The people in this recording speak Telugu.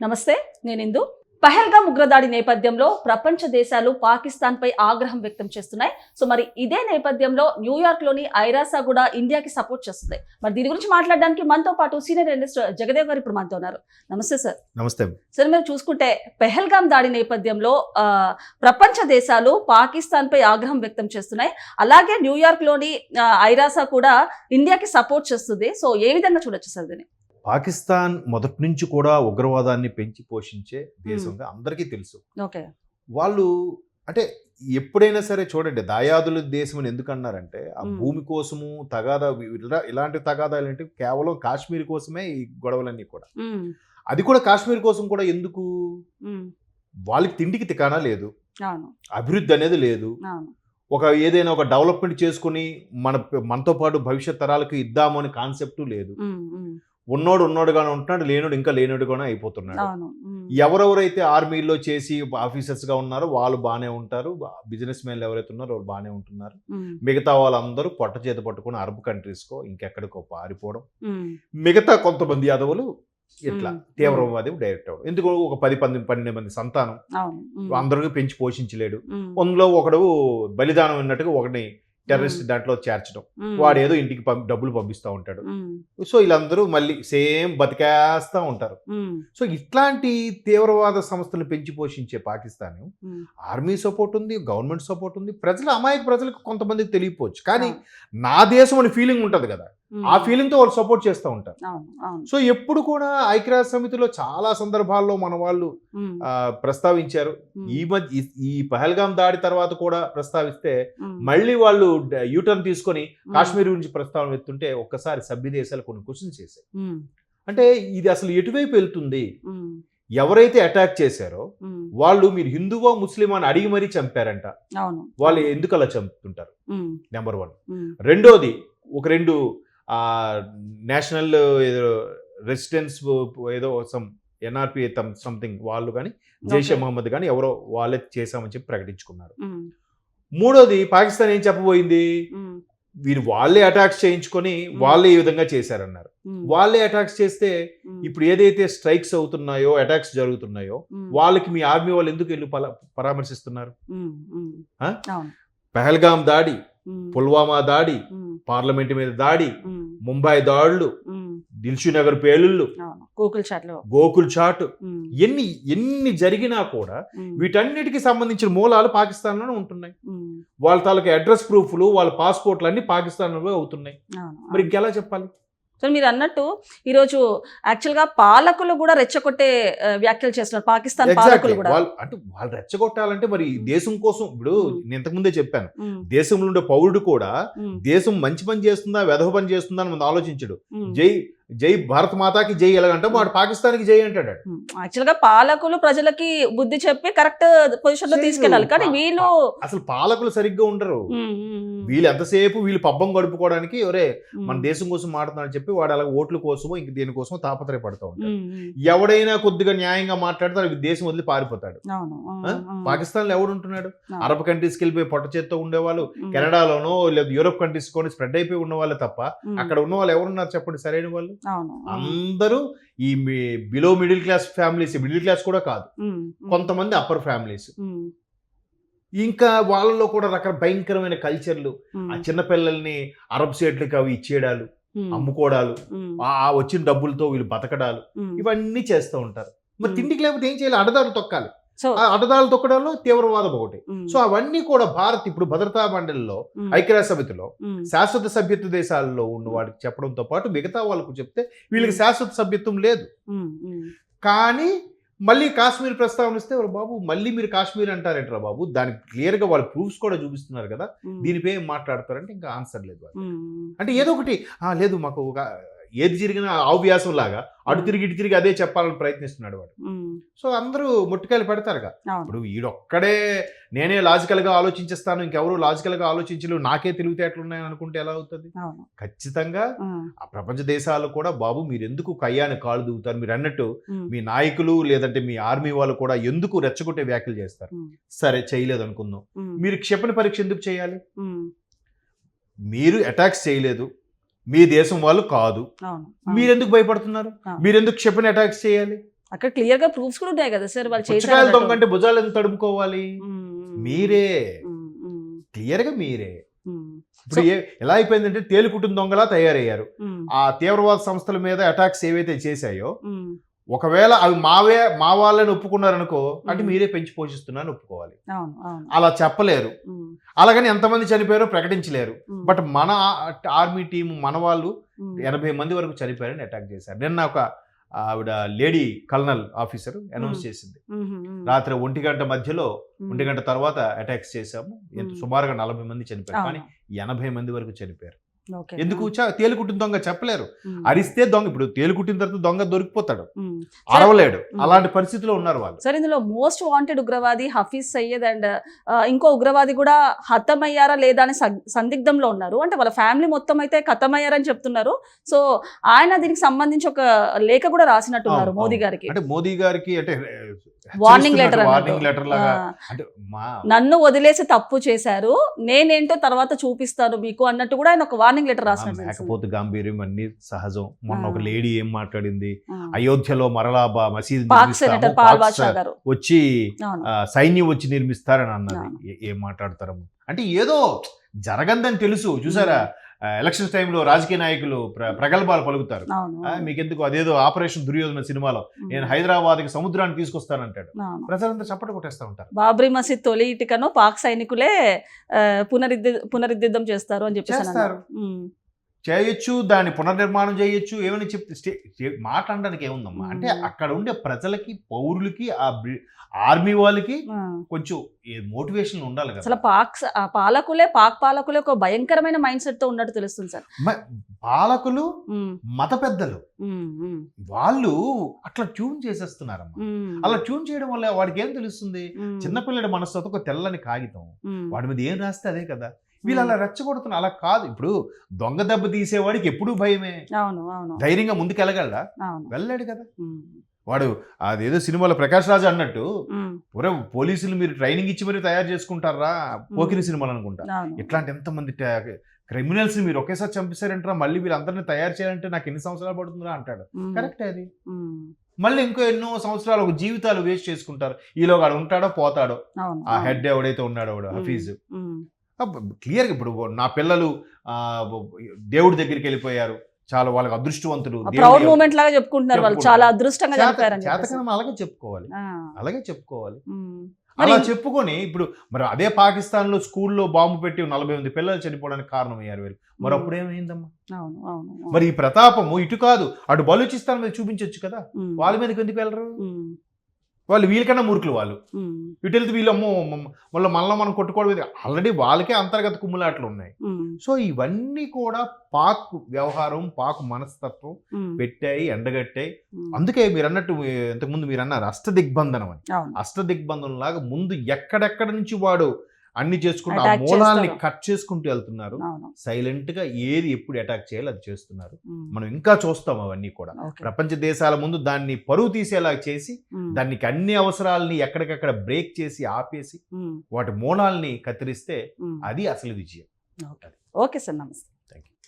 నమస్తే నేను ఇందు. పహల్గామ్ ఉగ్రదాడి నేపథ్యంలో ప్రపంచ దేశాలు పాకిస్తాన్ పై ఆగ్రహం వ్యక్తం చేస్తున్నాయి. సో మరి ఇదే నేపథ్యంలో న్యూయార్క్లోని ఐరాసా కూడా ఇండియాకి సపోర్ట్ చేస్తుంది. మరి దీని గురించి మాట్లాడడానికి మనతో పాటు సీనియర్ అనలిస్ట్ జగదేవ్ గారు ఇప్పుడు మనతో ఉన్నారు. నమస్తే సార్. నమస్తే. సార్ మీరు చూసుకుంటే పెహల్గామ్ దాడి నేపథ్యంలో ప్రపంచ దేశాలు పాకిస్తాన్ పై ఆగ్రహం వ్యక్తం చేస్తున్నాయి. అలాగే న్యూయార్క్లోని ఐరాసా కూడా ఇండియాకి సపోర్ట్ చేస్తుంది. సో ఏ విధంగా చూడొచ్చు సార్ దీన్ని? పాకిస్తాన్ మొదటి నుంచి కూడా ఉగ్రవాదాన్ని పెంచి పోషించే దేశంగా అందరికీ తెలుసు. వాళ్ళు అంటే ఎప్పుడైనా సరే చూడండి దాయాదుల దేశం అని ఎందుకు అన్నారంటే ఆ. భూమి కోసము తగాదా ఇలా- ఇలాంటి తగాదాలు ఏంటి కేవలం కాశ్మీర్ కోసమే ఈ గొడవలన్నీ కూడా. అది కూడా కాశ్మీర్ కోసం కూడా ఎందుకు? వాళ్ళకి తిండికి తికానా లేదు? అభివృద్ధి అనేది లేదు. ఒక ఏదైనా ఒక డెవలప్మెంట్ చేసుకుని మన మనతో పాటు భవిష్యత్ తరాలకు ఇద్దాము అనే కాన్సెప్ట్ లేదు. ఉన్నోడు ఉన్నోడుగానే ఉంటున్నాడు లేనోడు ఇంకా లేనోడుగానే అయిపోతున్నాడు. ఎవరెవరైతే ఆర్మీలో చేసి ఆఫీసర్స్గా ఉన్నారో వాళ్ళు బాగానే ఉంటారు. బిజినెస్ మ్యాన్లు ఎవరైతే ఉన్నారో వాళ్ళు బాగానే ఉంటున్నారు. మిగతా వాళ్ళందరూ పొట్ట చేత పట్టుకుని అరబ్ కంట్రీస్కో ఇంకెక్కడికో పారిపోవడం. మిగతా కొంతమంది యాదవులు ఇట్లా. తీవ్రవాది డైరెక్ట్ అవ్వడం ఎందుకు ఒక పది పది పన్నెండు మంది సంతానం అందరికీ పెంచి పోషించలేడు. అందులో ఒకడు బలిదానం ఉన్నట్టుగా ఒకడిని టెర్రరిస్ట్ దాంట్లో చేర్చడం. వాడు ఏదో ఇంటికి పంపి డబ్బులు పంపిస్తూ ఉంటాడు. సో వీళ్ళందరూ మళ్ళీ సేమ్ బతికేస్తూ ఉంటారు. సో ఇట్లాంటి తీవ్రవాద సంస్థలు పెంచి పోషించే పాకిస్తాన్ ఆర్మీ సపోర్ట్ ఉంది గవర్నమెంట్ సపోర్ట్ ఉంది. ప్రజలు అమాయక ప్రజలకు కొంతమందికి తెలియపోవచ్చు కానీ నా దేశం అని ఫీలింగ్ ఉంటుంది కదా. ఆ ఫీలింగ్తో వాళ్ళు సపోర్ట్ చేస్తూ ఉంటారు. సో ఎప్పుడు కూడా ఐక్యరాజ్య సమితిలో చాలా సందర్భాల్లో మన వాళ్ళు ప్రస్తావించారు. ఈ మధ్య ఈ- పహల్గాం దాడి తర్వాత కూడా ప్రస్తావిస్తే మళ్ళీ వాళ్ళు యూటర్న్ తీసుకొని కాశ్మీర్ గురించి ప్రస్తావన ఎత్తుంటే ఒక్కసారి సభ్య దేశాలు కొన్ని క్వశ్చన్స్ చేశాయి. ఉమ్, అంటే ఇది అసలు ఎటువైపు వెళ్తుంది? ఎవరైతే అటాక్ చేశారో వాళ్ళు మీరు హిందువా ముస్లిం అని అడిగి మరీ చంపారంట. వాళ్ళు ఎందుకు అలా చంపుతుంటారు? నెంబర్ వన్ రెండోది ఒక రెండు నేషనల్ ఏదో రెసిడెన్స్ ఏదో సమ్ ఎన్ఆర్పి సంథింగ్ వాళ్ళు కానీ జైషే. మహమ్మద్ కానీ ఎవరో వాళ్ళే చేశామని చెప్పి ప్రకటించుకున్నారు. మూడోది పాకిస్తాన్ ఏం చెప్పబోయింది? వీరు వాళ్ళే అటాక్స్ చేయించుకొని వాళ్ళే ఈ విధంగా చేశారన్నారు. వాళ్ళే అటాక్స్ చేస్తే ఇప్పుడు ఏదైతే స్ట్రైక్స్ అవుతున్నాయో అటాక్స్ జరుగుతున్నాయో వాళ్ళకి మీ ఆర్మీ వాళ్ళు ఎందుకు వెళ్ళి పరామర్శిస్తున్నారు? పహల్గాం దాడి పుల్వామా దాడి పార్లమెంట్ మీద దాడి ముంబై దాడులు ఉమ్, దిల్షు నగర్ పేలుళ్ళు అవును. గూగుల్ చాట్లో గోకుల్ చాట్ ఎన్ని ఎన్ని జరిగినా కూడా వీటన్నిటికి సంబంధించిన మూలాలు పాకిస్తాన్లోనే ఉంటున్నాయి. ఉమ్, వాళ్ళ తాలూకా అడ్రస్ ప్రూఫ్లు వాళ్ళ పాస్పోర్ట్లు అన్ని పాకిస్తాన్లో అవుతున్నాయి. అవును. మరి ఇంకెలా చెప్పాలి? సో మీరు అన్నట్టు ఈరోజు యాక్చువల్గా పాలకులు కూడా రెచ్చగొట్టే వ్యాఖ్యలు చేస్తున్నారు. పాకిస్తాన్. పాలకులు కూడా. అంటే వాళ్ళు రెచ్చగొట్టాలంటే మరి దేశం కోసం ఇప్పుడు. నేను ఇంతకుముందే చెప్పాను. దేశంలో ఉండే పౌరుడు కూడా దేశం మంచి పని చేస్తుందా వెధవ పని చేస్తుందా అని మనం ఆలోచించడు. జై జై భారత్ మాతాకి జై ఎలాగంటే వాడు పాకిస్తాన్కి జై అంటాడు. ఉమ్. యాక్చువల్గా పాలకులు ప్రజలకి బుద్ధి చెప్పి కరెక్ట్ పొజిషన్లో. తీసుకెళ్ళాలి. కానీ వీళ్ళు అసలు పాలకులు సరిగ్గా ఉండరు. ఉమ్, వీళ్ళు ఎంతసేపు వీళ్ళు పబ్బం గడుపుకోవడానికి ఒరే ఉమ్, మన దేశం కోసం మాట్లాడుతున్నారని చెప్పి వాడు అలా ఓట్ల కోసమో ఇంక దేనికోసమో తాపత్రయపడతా ఉంటాడు. ఎవడైనా కొద్దిగా న్యాయంగా మాట్లాడితే దేశం వదిలి పారిపోతాడు. పాకిస్తాన్లో ఎవడు ఉంటున్నాడు. అరబ్ కంట్రీస్కి వెళ్ళిపోయి పొట్ట చేత్తో ఉండేవాళ్ళు కెనడాలోనో లేదా యూరోప్ కంట్రీస్ కొని స్ప్రెడ్ అయిపోయి ఉన్న వాళ్ళే తప్ప అక్కడ ఉన్న వాళ్ళు ఎవరున్నారు చెప్పండి సరైన వాళ్ళు? అందరూ ఈ below middle class families middle class కూడా కాదు. కొంతమంది అప్పర్ ఫ్యామిలీస్ ఇంకా వాళ్ళలో కూడా రకర భయంకరమైన కల్చర్లు ఆ చిన్నపిల్లల్ని అరబ్ స్టేట్లకి అవి ఇచ్చేయడాలు అమ్ముకోవడాలు ఆ వచ్చిన డబ్బులతో వీళ్ళు బతకడాలు. ఇవన్నీ చేస్తూ ఉంటారు. మరి. తిండికి లేకపోతే ఏం చేయాలి? అడదాలు తొక్కాలి. సో ఆ అడదాలు తొక్కడంలో తీవ్రవాదం ఒకటి. సో అవన్నీ కూడా భారత్ ఇప్పుడు భద్రతా మండలిలో ఐక్యరాజ్య సమితిలో శాశ్వత సభ్యత్వ దేశాల్లో ఉన్న వాడికి చెప్పడంతో పాటు మిగతా వాళ్ళకు చెప్తే వీళ్ళకి శాశ్వత సభ్యత్వం లేదు. కానీ మళ్ళీ కాశ్మీర్ ప్రస్తావన ఇస్తే "ఒరే బాబు మళ్ళీ మీరు కాశ్మీర్ అంటారేంట్రా బాబు? దానికి క్లియర్గా వాళ్ళు ప్రూఫ్స్ కూడా చూపిస్తున్నారు కదా. దీనిపై ఏం మాట్లాడతారంటే ఇంకా ఆన్సర్ లేదు అంటే ఏదో ఒకటి "ఆ, లేదు మాకు ఒక ఏది జరిగినా ఆవ్యాసం లాగా అటు తిరిగి ఇటు తిరిగి అదే చెప్పాలని ప్రయత్నిస్తున్నాడు వాడు. సో అందరూ ముట్టుకాయలు పెడతారుగా. ఇప్పుడు వీడొక్కడే నేనే లాజికల్గా ఆలోచించేస్తాను ఇంకెవరు లాజికల్గా ఆలోచించలేవు నాకే తెలివితేటలు ఉన్నాయని అనుకుంటే ఎలా అవుతుంది? ఖచ్చితంగా ఆ ప్రపంచ దేశాలు కూడా బాబు మీరు ఎందుకు కయ్యాన్ని కాలు దిగుతారు? మీరు అన్నట్టు మీ నాయకులు లేదంటే మీ ఆర్మీ వాళ్ళు కూడా ఎందుకు రెచ్చగొట్టే వ్యాఖ్యలు చేస్తారు? సరే చేయలేదు అనుకుందాం మీరు క్షిపణి పరీక్ష ఎందుకు చేయాలి? మీరు అటాక్స్ చేయలేదు. మీ దేశం వాళ్ళు కాదు. అవును. మీరు ఎందుకు భయపడుతున్నారు? ఆ. మీరు ఎందుకు క్షిపణి అటాక్స్ చేయాలి? అక్కడ క్లియర్గా ప్రూఫ్స్ కూడా ఉన్నాయి కదా సార్ వాళ్ళు పుచ్చకాయల భుజాలు ఎందుకు తడుముకోవాలి? మీరే. క్లియర్గా మీరే. ఇప్పుడు ఎలా అయిపోయిందంటే తేలికుట్టిన దొంగలా తయారయ్యారు. ఆ తీవ్రవాద సంస్థల మీద అటాక్స్ ఏవైతే చేశాయో ఒకవేళ అవి మావే మా వాళ్ళని ఒప్పుకున్నారనుకో అంటే. మీరే పెంచి పోషిస్తున్నారని ఒప్పుకోవాలి. అలా చెప్పలేరు. అలాగని ఎంతమంది చనిపోయారో ప్రకటించలేరు. బట్ మన ఆర్మీ టీం మన వాళ్ళు ఎనభై మంది వరకు చనిపోయారని అటాక్ చేశారు. నిన్న ఒక ఆవిడ లేడీ కల్నల్ ఆఫీసర్ అనౌన్స్. చేసింది. రాత్రి ఒంటి గంట మధ్యలో ఒంటి గంట తర్వాత అటాక్స్ చేశాము. ఎంత. సుమారుగా నలభై మంది చనిపోయారు. కానీ ఎనభై మంది వరకు చనిపోయారు. ఎందుకు తేలుకుట్టిన దొంగ చెప్పలేరు. అరిస్తే దొంగ ఇప్పుడు తేలుకుట్టిన తర్వాత దొంగ దొరికిపోతాడు. అరవలేడు. అలాంటి పరిస్థితిలో ఉన్నారు వాళ్ళు. సార్ ఇందులో మోస్ట్ వాంటెడ్ ఉగ్రవాది హఫీజ్ సయ్యద్ అండ్ ఇంకో ఉగ్రవాది కూడా హతమయ్యారా లేదా అనే సందిగ్ధంలో ఉన్నారు. అంటే వాళ్ళ ఫ్యామిలీ మొత్తం అయితే ఖతమయ్యారని చెప్తున్నారు. సో ఆయన దీనికి సంబంధించి ఒక లేఖ కూడా రాసినట్టున్నారు మోదీ. గారికి. అంటే మోదీ గారికి అంటే వార్నింగ్ లెటర్ వార్నింగ్ లెటర్ లాగా. అంటే మా నన్ను వదిలేసి తప్పు చేశారు. నేనేంటో తర్వాత చూపిస్తాను మీకు అన్నట్టు కూడా ఆయన ఒక వార్నింగ్ లెటర్ ఆ రాసినట్టు తెలిసింది. మేకపోతు గాంభీర్యం అన్ని సహజం మొన్న ఒక. లేడీ ఏం మాట్లాడింది. అయోధ్యలో మరలా మసీదు వచ్చి సైన్యం వచ్చి నిర్మిస్తారని అన్నది. ఏ- ఏం మాట్లాడతారు అంటే ఏదో జరగందని తెలుసు చూసారా ఎలక్షన్స్ టైంలో రాజకీయ నాయకులు ప్ర- ప్రగల్భాలు పలుకుతారు. ఆ, మీకెందుకు అదేదో ఆపరేషన్ దుర్యోధన సినిమాలో నేను హైదరాబాద్కి సముద్రాన్ని తీసుకొస్తానంటాడు. ప్రజలంతా చప్పట కొట్టేస్తా ఉంటారు. బాబ్రీ మసీద్ తొలి ఇటుకను పాక్ సైనికులే ఆ, పునరుద్ధి పునరుద్ధిద్దం చేస్తారు అని చెప్పేసి చేయొచ్చు దాన్ని పునర్నిర్మాణం చేయొచ్చు ఏమని చెప్తే స్టే మాట్లాడడానికి ఏముందమ్మా? అంటే. అక్కడ ఉండే ప్రజలకి పౌరులకి ఆ ఆర్మీ వాళ్ళకి. కొంచెం మోటివేషన్ ఉండాలి అసలు కదా పాక్ స- ఆ పాలకులే పాక్ పాలకులే ఒక భయంకరమైన మైండ్ సెట్తో ఉన్నట్టు తెలుస్తుంది సార్. పాలకులు మత పెద్దలు వాళ్ళు అట్లా ట్యూన్ చేసేస్తున్నారమ్మా. అలా ట్యూన్ చేయడం వల్ల వాడికి ఏం తెలుస్తుంది? చిన్నపిల్లడి మనసుతో ఒక తెల్లని కాగితం. వాడి మీద ఏం రాస్తే అదే కదా. వీళ్ళు అలా రెచ్చగొడుతున్నారు అలా కాదు. ఇప్పుడు దొంగ దెబ్బ తీసేవాడికి ఎప్పుడూ భయమే. అవును అవును. ధైర్యంగా ముందుకెళ్ళగలడా? అవును. వెళ్ళాడు కదా. వాడు అదేదో సినిమాలో ప్రకాష్ రాజు అన్నట్టు ఒరే పోలీసులు మీరు ట్రైనింగ్ ఇచ్చి మరి తయారు చేసుకుంటారా? పోకిరి సినిమాలు అనుకుంటా. ఇట్లాంటి ఎంతమంది క్రిమినల్స్ మీరు ఒకేసారి చంపేశారంటారా? మళ్ళీ వీళ్ళందరినీ తయారు చేయాలంటే నాకు ఎన్ని సంవత్సరాలు పడుతుందా అంటాడు. కరెక్ట్ అది. మళ్ళీ ఇంకో ఎన్నో సంవత్సరాలు ఒక జీవితాలు వేస్ట్ చేసుకుంటారు. ఈలో వాడు ఉంటాడో పోతాడో? ఆ. హెడ్ ఎవడైతే ఉన్నాడో హఫీజ్. క్లియర్గా ఇప్పుడు నా పిల్లలు ఆ, దేవుడి దగ్గరికి వెళ్ళిపోయారు. చాలా వాళ్ళకి అదృష్టవంతులు ప్రౌడ్ మూమెంట్ లాగా చెప్పుకుంటున్నారు వాళ్ళు. చాలా అదృష్టంగా. చేతకనం అలాగే చెప్పుకోవాలి. అలాగే చెప్పుకోవాలి. అలా చెప్పుకొని ఇప్పుడు మరి అదే పాకిస్తాన్లో స్కూల్లో బాంబు పెట్టి నలభై మంది పిల్లలు చనిపోవడానికి కారణం అయ్యారు వీళ్ళు మరి అప్పుడు ఏమైందమ్మా. మరి ఈ ప్రతాపము ఇటు కాదు అటు బలూచిస్తాన్ మీద చూపించవచ్చు కదా. వాళ్ళ మీదకి ఎందుకు వెళ్ళరు? వాళ్ళు వీళ్ళకన్నా మూర్ఖులు వాళ్ళు. ఇటు వెళ్తే వీళ్ళు అమ్మో మళ్ళీ మనం కొట్టుకోవడం ఆల్రెడీ వాళ్ళకే అంతర్గత కుమ్ములాట్లు ఉన్నాయి. సో ఇవన్నీ కూడా పాక్ వ్యవహారం పాక్ మనస్తత్వం పెట్టాయి ఎండగట్టాయి. అందుకే మీరు అన్నట్టు ఇంతకుముందు మీరు అన్నారు అష్టదిగ్బంధనం అని. అవును. అష్టదిగ్బంధనం లాగా ముందు ఎక్కడెక్కడ నుంచి వాడు అన్ని చేసుకుంటూ ఆ మూలాల్ని. కట్ చేసుకుంటూ వెళ్తున్నారు. సైలెంట్గా ఏది ఎప్పుడు అటాక్ చేయాలో అది చేస్తున్నారు. మనం ఇంకా చూస్తాం అవన్నీ కూడా. ప్రపంచ దేశాల ముందు దాన్ని పరువు తీసేలా చేసి దానికి అన్ని అవసరాలని ఎక్కడికక్కడ బ్రేక్ చేసి ఆపేసి వాటి మూలాల్ని కత్తిరిస్తే. అది అసలు విజయం. ఓకే సార్ నమస్తే.